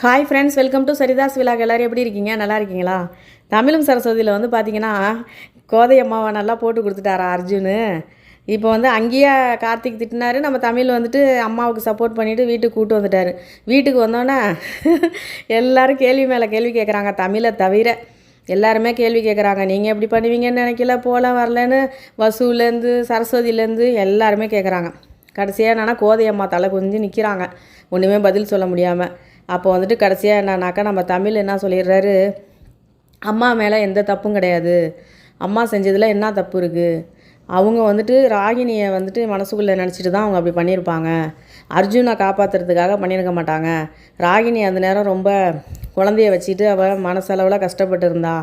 Hi friends welcome to Saritha's vlog எல்லோரும் எப்படி இருக்கீங்க? நல்லா இருக்கீங்களா? தமிழும் சரஸ்வதியில் வந்து பார்த்தீங்கன்னா கோதை அம்மாவை நல்லா போட்டு கொடுத்துட்டாரா அர்ஜுனு. இப்போ வந்து அங்கேயே கார்த்திக் திட்டினாரு. நம்ம தமிழ் வந்துட்டு அம்மாவுக்கு சப்போர்ட் பண்ணிவிட்டு வீட்டுக்கு கூட்டு வந்துட்டாரு. வீட்டுக்கு வந்தோன்னே எல்லோரும் கேள்வி மேலே கேள்வி கேட்குறாங்க தமிழை தவிர. எல்லாருமே கேள்வி கேட்குறாங்க நீங்கள் எப்படி பண்ணுவீங்கன்னு நினைக்கல போல வரலன்னு வசூலேருந்து சரஸ்வதியிலேருந்து எல்லாருமே கேட்குறாங்க கடைசியாக என்னென்னா கோதை அம்மா தலை குனிஞ்சு நிற்கிறாங்க ஒன்றுமே பதில் சொல்ல முடியாமல் அப்போ வந்துட்டு கடைசியாக என்னன்னாக்கா நம்ம தமிழ் என்ன சொல்லிடுறாரு? அம்மா மேலே எந்த தப்பும் கிடையாது. அம்மா செஞ்சதில் என்ன தப்பு இருக்குது அவங்க வந்துட்டு ராகினியை வந்துட்டு மனசுக்குள்ளே நினச்சிட்டு தான் அவங்க அப்படி பண்ணியிருப்பாங்க. அர்ஜுனை காப்பாற்றுறதுக்காக பண்ணியிருக்க மாட்டாங்க. ராகினி அந்த நேரம் ரொம்ப குழந்தைய வச்சுட்டு அவள் மனசளவில் கஷ்டப்பட்டு இருந்தா.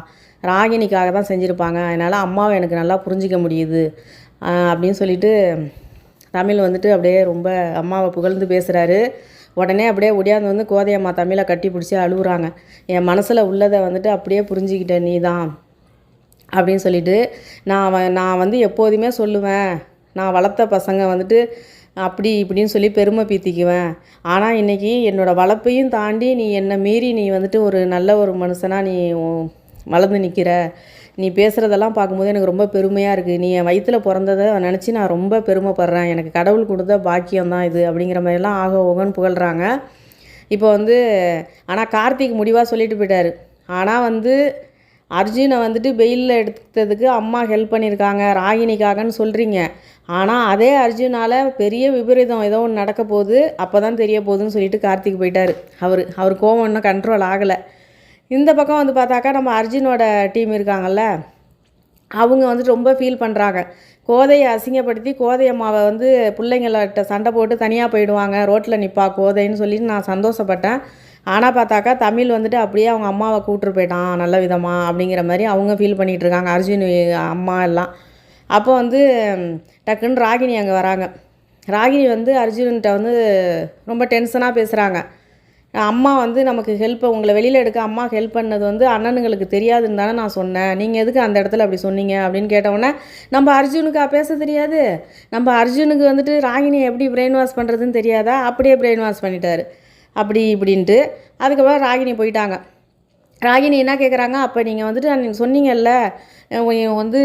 ராகினிக்காக தான் செஞ்சுருப்பாங்க. அதனால் அம்மாவை எனக்கு நல்லா புரிஞ்சிக்க முடியுது. அப்படின்னு சொல்லிட்டு தமிழ் வந்துட்டு அப்படியே ரொம்ப அம்மாவை புகழ்ந்து பேசுகிறாரு உடனே அப்படியே ஒடியாந்து வந்து கோதையம்மா தமிழை கட்டி பிடிச்சி அழுகுறாங்க என் மனசில் உள்ளதை வந்துட்டு அப்படியே புரிஞ்சுக்கிட்ட நீ தான் அப்படின்னு சொல்லிட்டு நான் வ- நான் வந்து எப்போதுமே சொல்லுவேன். நான் வளர்த்த பசங்க வந்துட்டு அப்படி இப்படின்னு சொல்லி பெருமை பீத்திக்குவேன். ஆனால் இன்றைக்கி என்னோடய வளர்ப்பையும் தாண்டி நீ என்னை மீறி நீ வந்துட்டு ஒரு நல்ல ஒரு மனுஷனாக நீ வளர்ந்து நிற்கிற நீ பேசுகிறதெல்லாம் பார்க்கும்போது எனக்கு ரொம்ப பெருமையாக இருக்குது நீ என் வயிற்றில் பிறந்ததை நினச்சி நான் ரொம்ப பெருமைப்படுறேன். எனக்கு கடவுள் கொடுத்த பாக்கியம் தான் இது அப்படிங்கிற மாதிரிலாம் ஆக ஓகன்னு புகழ்கிறாங்க இப்போ வந்து ஆனால் கார்த்திக் முடிவாக சொல்லிட்டு போயிட்டார். ஆனால் வந்து அர்ஜுனை வந்துட்டு வெயிலில் எடுத்ததுக்கு அம்மா ஹெல்ப் பண்ணியிருக்காங்க ராகினிக்காகன்னு சொல்கிறீங்க ஆனால் அதே அர்ஜுனால் பெரிய விபரீதம் ஏதோ ஒன்று நடக்க போகுது. அப்போ தான் தெரிய போகுதுன்னு சொல்லிட்டு கார்த்திக் போயிட்டார். அவர் அவர் கோவம் இன்னும் கண்ட்ரோல் ஆகலை. இந்த பக்கம் வந்து பார்த்தாக்கா நம்ம அர்ஜுனோட டீம் இருக்காங்கல்ல அவங்க வந்துட்டு ரொம்ப ஃபீல் பண்ணுறாங்க கோதையை அசிங்கப்படுத்தி கோதை அம்மாவை வந்து பிள்ளைங்கள்ட்ட சண்டை போட்டு தனியாக போயிடுவாங்க ரோட்டில் நிற்பா கோதைன்னு சொல்லிட்டு நான் சந்தோஷப்பட்டேன். ஆனால் பார்த்தாக்கா தமிழ் வந்துட்டு அப்படியே அவங்க அம்மாவை கூப்பிட்டு போயிட்டான் நல்ல விதமாக அப்படிங்கிற மாதிரி அவங்க ஃபீல் பண்ணிகிட்டு இருக்காங்க அர்ஜுன் அம்மா எல்லாம். அப்போ வந்து டக்குன்னு ராகினி அங்கே வராங்க. ராகினி வந்து அர்ஜுன்கிட்ட வந்து ரொம்ப டென்ஷனாக பேசுகிறாங்க அம்மா வந்து நமக்கு ஹெல்ப் உங்களை வெளியில் எடுக்க அம்மா ஹெல்ப் பண்ணது வந்து அண்ணனுங்களுக்கு தெரியாதுன்னு தானே நான் சொன்னேன். நீங்கள் எதுக்கு அந்த இடத்துல அப்படி சொன்னீங்க? அப்படின்னு கேட்டவுடனே நம்ம அர்ஜுனுக்கா பேச தெரியாது. நம்ம அர்ஜுனுக்கு வந்துட்டு ராகினியை எப்படி பிரெயின் வாஷ் பண்ணுறதுன்னு தெரியாதா? அப்படியே பிரெயின் வாஷ் பண்ணிட்டாரு. அப்படி இப்படின்ட்டு அதுக்கப்புறம் ராகினி போயிட்டாங்க. ராகினி என்ன கேட்குறாங்க அப்போ நீங்கள் வந்துட்டு நீங்கள் சொன்னீங்கல்ல வந்து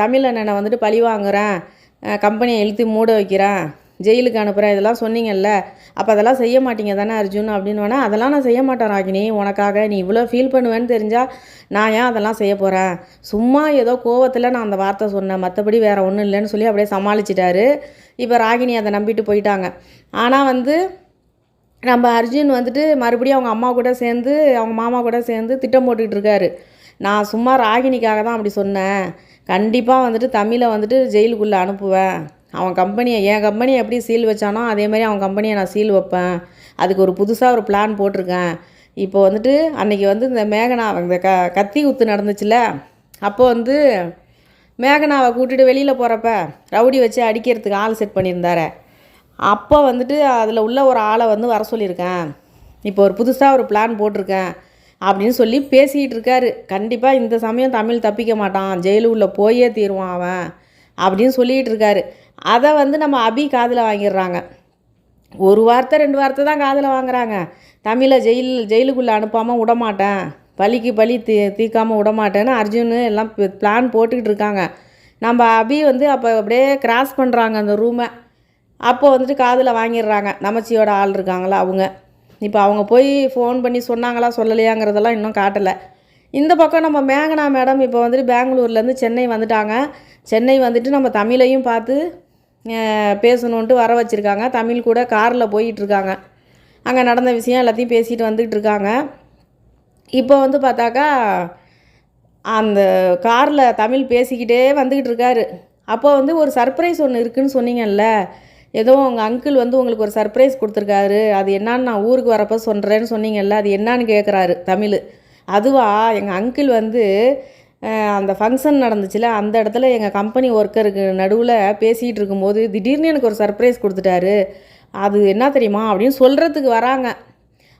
தமிழ் அண்ணனை வந்துட்டு பழி வாங்குகிறேன் கம்பெனியை இழுத்து மூட வைக்கிறேன் ஜெயிலுக்கு அனுப்புகிறேன் இதெல்லாம் சொன்னீங்கல்ல. அப்போ அதெல்லாம் செய்ய மாட்டீங்க தானே அர்ஜுன்? அப்படின்னு வேணா அதெல்லாம் நான் செய்ய மாட்டேன் ராகினி. உனக்காக நீ இவ்வளோ ஃபீல் பண்ணுவேன்னு தெரிஞ்சால் நான் ஏன் அதெல்லாம் செய்ய போகிறேன் சும்மா ஏதோ கோவத்தில் நான் அந்த வார்த்தை சொன்னேன். மற்றபடி வேறு ஒன்றும் இல்லைன்னு சொல்லி அப்படியே சமாளிச்சிட்டாரு. இப்போ ராகினி அதை நம்பிட்டு போயிட்டாங்க. ஆனால் வந்து நம்ம அர்ஜுன் வந்துட்டு மறுபடியும் அவங்க அம்மா கூட சேர்ந்து அவங்க மாமா கூட சேர்ந்து திட்டம் போட்டுக்கிட்டு இருக்காரு. நான் சும்மா ராகினிக்காக தான் அப்படி சொன்னேன். கண்டிப்பாக வந்துட்டு தமிழை வந்துட்டு ஜெயிலுக்குள்ளே அனுப்புவேன். அவன் கம்பெனியை என் கம்பெனியை எப்படி சீல் வச்சானோ அதே மாதிரி அவன் கம்பெனியை நான் சீல் வைப்பேன். அதுக்கு ஒரு புதுசாக ஒரு பிளான் போட்டிருக்கேன். இப்போ வந்துட்டு அன்னைக்கு வந்து இந்த மேகனா இந்த க கத்தி குத்து நடந்துச்சுல அப்போ வந்து மேகனாவை கூட்டிட்டு வெளியில் போகிறப்ப ரவுடி வச்சு அடிக்கிறதுக்கு ஆள் செட் பண்ணியிருந்தாரு. அப்போ வந்துட்டு அதில் உள்ள ஒரு ஆளை வந்து வர சொல்லியிருக்கேன். இப்போ ஒரு புதுசாக ஒரு பிளான் போட்டிருக்கேன் அப்படின்னு சொல்லி பேசிக்கிட்டு இருக்காரு. கண்டிப்பாக இந்த சமயம் தமிழ் தப்பிக்க மாட்டான். ஜெயிலு உள்ளே போயே தீருவான் அவன் அப்படின்னு சொல்லிகிட்டு இருக்காரு. அதை வந்து நம்ம அபி காதில் வாங்கிடுறாங்க. ஒரு வார்த்தை ரெண்டு வார்த்தை தான் காதில் வாங்குறாங்க. தமிழை ஜெயில் ஜெயிலுக்குள்ளே அனுப்பாமல் விடமாட்டேன். பலிக்கு பலி தீ தீக்காமல் விடமாட்டேன்னு அர்ஜுன் எல்லாம் பிளான் போட்டுக்கிட்டு இருக்காங்க. நம்ம அபி வந்து அப்போ அப்படியே கிராஸ் பண்ணுறாங்க அந்த ரூமை அப்போ வந்துட்டு காதில் வாங்கிடுறாங்க. நமச்சியோட ஆள் இருக்காங்களா அவங்க. இப்போ அவங்க போய் ஃபோன் பண்ணி சொன்னாங்களா சொல்லலையாங்கிறதெல்லாம் இன்னும் காட்டலை. இந்த பக்கம் நம்ம மேகனா மேடம் இப்போ வந்துட்டு பெங்களூர்லேருந்து சென்னை வந்துட்டாங்க. சென்னை வந்துட்டு நம்ம தமிழையும் பார்த்து பேசணுன்ட்டு வர வச்சுருக்காங்க. தமிழ் கூட காரில் போயிட்டுருக்காங்க அங்கே நடந்த விஷயம் எல்லாத்தையும் பேசிட்டு வந்துக்கிட்டு இருக்காங்க இப்போ வந்து பார்த்தாக்கா அந்த காரில் தமிழ் பேசிக்கிட்டே வந்துக்கிட்டு இருக்காரு அப்போ வந்து ஒரு சர்ப்ரைஸ் ஒன்று இருக்குன்னு சொன்னீங்கல்ல? ஏதோ உங்கள் அங்கிள் வந்து உங்களுக்கு ஒரு சர்ப்ரைஸ் கொடுத்துருக்காரு. அது என்னான்னு நான் ஊருக்கு வரப்போ சொல்கிறேன்னு சொன்னீங்கல்ல? அது என்னன்னு கேட்குறாரு தமிழ். அதுவா? எங்கள் அங்கிள் வந்து அந்த ஃபங்க்ஷன் நடந்துச்சுல அந்த இடத்துல எங்கள் கம்பெனி ஒர்க்கருக்கு நடுவில் பேசிகிட்டு இருக்கும்போது திடீர்னு எனக்கு ஒரு சர்ப்ரைஸ் கொடுத்துட்டாரு. அது என்ன தெரியுமா? அப்படின்னு சொல்கிறதுக்கு வராங்க.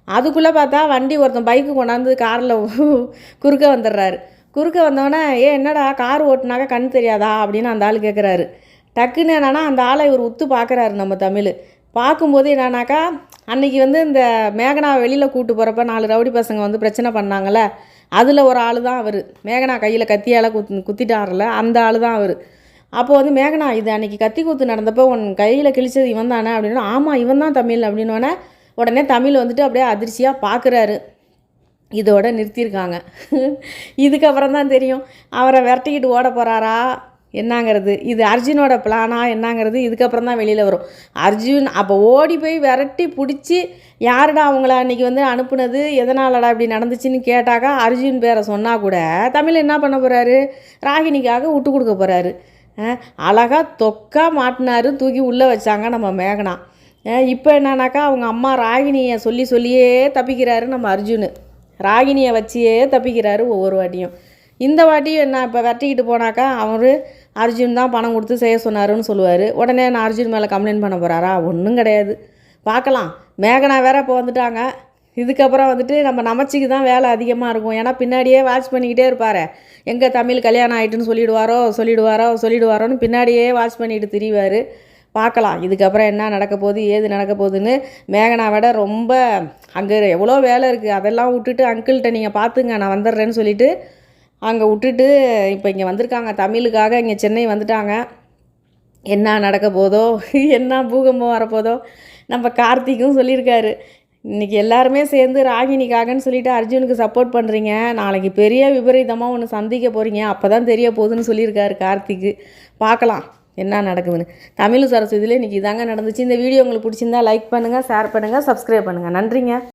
அதுக்குள்ளே பார்த்தா வண்டி ஒருத்தன் பைக்கு கொண்டாந்து காரில் குறுக்க வந்துடுறாரு. குறுக்க வந்தோடனே ஏ என்னடா கார் ஓட்டுனாக்க கண் தெரியாதா? அப்படின்னு அந்த ஆள் கேட்குறாரு டக்குன்னு என்னன்னா அந்த ஆளை இவர் உத்து பார்க்குறாரு நம்ம தமிழ். பார்க்கும்போது என்னன்னாக்கா அன்றைக்கி வந்து இந்த மேகனா வெளியில் கூப்பிட்டு போகிறப்ப நாலு ரவுடி பசங்க வந்து பிரச்சனை பண்ணாங்களே அதில் ஒரு ஆள் தான் அவர். மேகனா கையில் கத்தியால் குத் குத்திட்டார்ல அந்த ஆள் தான் அவர். அப்போது வந்து மேகனா இது அன்றைக்கி கத்தி கூத்து நடந்தப்போ உன் கையில் கிழிச்சது இவன் தானே அப்படின்னு ஆமாம் இவன் தான் தமிழ் அப்படின்னோடனே உடனே தமிழ் வந்துட்டு அப்படியே அதிர்ச்சியாக பார்க்குறாரு இதோட நிறுத்தியிருக்காங்க. இதுக்கப்புறம் தான் தெரியும் அவரை விரட்டிக்கிட்டு ஓட போகிறாரா என்னங்கிறது? இது அர்ஜுனோட பிளானா என்னங்கிறது? இதுக்கப்புறம் தான் வெளியில் வரும். அர்ஜுன் அப்போ ஓடி போய் விரட்டி பிடிச்சி யாருடா அவங்கள அன்றைக்கி வந்து அனுப்புனது? எதனாலடா இப்படி நடந்துச்சுன்னு கேட்டாக்கா அர்ஜுன் பேரை சொன்னால் கூட தமிழ் என்ன பண்ண போகிறாரு ராகினிக்காக விட்டு கொடுக்க போகிறாரு அழகாக தொக்கா மாட்டினாரு தூக்கி உள்ளே வச்சாங்க நம்ம மேகனா. இப்போ என்னன்னாக்கா அவங்க அம்மா ராகினியை சொல்லி சொல்லியே தப்பிக்கிறாரு நம்ம அர்ஜுன். ராகினியை வச்சியே தப்பிக்கிறாரு ஒவ்வொரு வாட்டியும். இந்த வாட்டியும் என்ன இப்போ வெட்டிக்கிட்டு போனாக்கா அவர் அர்ஜுன் தான் பணம் கொடுத்து செய்ய சொன்னாருன்னு சொல்லுவார். உடனே நான் அர்ஜுன் மேலே கம்ப்ளைண்ட் பண்ண போகிறாரா ஒன்றும் கிடையாது. பார்க்கலாம். மேகனா வேற இப்போ வந்துட்டாங்க. இதுக்கப்புறம் வந்துட்டு நம்ம நமச்சிக்கு தான் வேலை அதிகமாக இருக்கும். ஏன்னா பின்னாடியே வாட்ச் பண்ணிக்கிட்டே இருப்பார். எங்கே தமிழ் கல்யாணம் ஆகிட்டுன்னு சொல்லிடுவாரோ சொல்லிடுவாரோ சொல்லிடுவாரோன்னு பின்னாடியே வாட்ச் பண்ணிட்டு திரிவார். பார்க்கலாம். இதுக்கப்புறம் என்ன நடக்க போகுது ஏது நடக்க போகுதுன்னு மேகனா விட ரொம்ப அங்கே எவ்வளோ வேலை இருக்குது அதெல்லாம் விட்டுட்டு அங்கிள்கிட்ட நீங்கள் பார்த்துங்க நான் வந்துடுறேன்னு சொல்லிவிட்டு அங்கே விட்டுட்டு இப்போ இங்கே வந்திருக்காங்க. தமிழுக்காக இங்கே சென்னை வந்துட்டாங்க. என்ன நடக்க போதோ என்ன பூகம்பம் வரப்போதோ நம்ம கார்த்திக்கும் சொல்லியிருக்காரு. இன்றைக்கி எல்லாருமே சேர்ந்து ராகினிக்காகன்னு சொல்லிட்டு அர்ஜுனுக்கு சப்போர்ட் பண்ணுறீங்க நாளைக்கு பெரிய விபரீதமாக ஒன்று சந்திக்க போகிறீங்க அப்போ தான் தெரிய போகுதுன்னு சொல்லியிருக்காரு கார்த்திக்கு. பார்க்கலாம் என்ன நடக்குதுன்னு. தமிழ் சரஸ்வதியில் இன்றைக்கி இதாங்க நடந்துச்சு. இந்த வீடியோ உங்களுக்கு பிடிச்சிருந்தா லைக் பண்ணுங்கள் ஷேர் பண்ணுங்கள் சப்ஸ்கிரைப் பண்ணுங்கள் நன்றிங்க.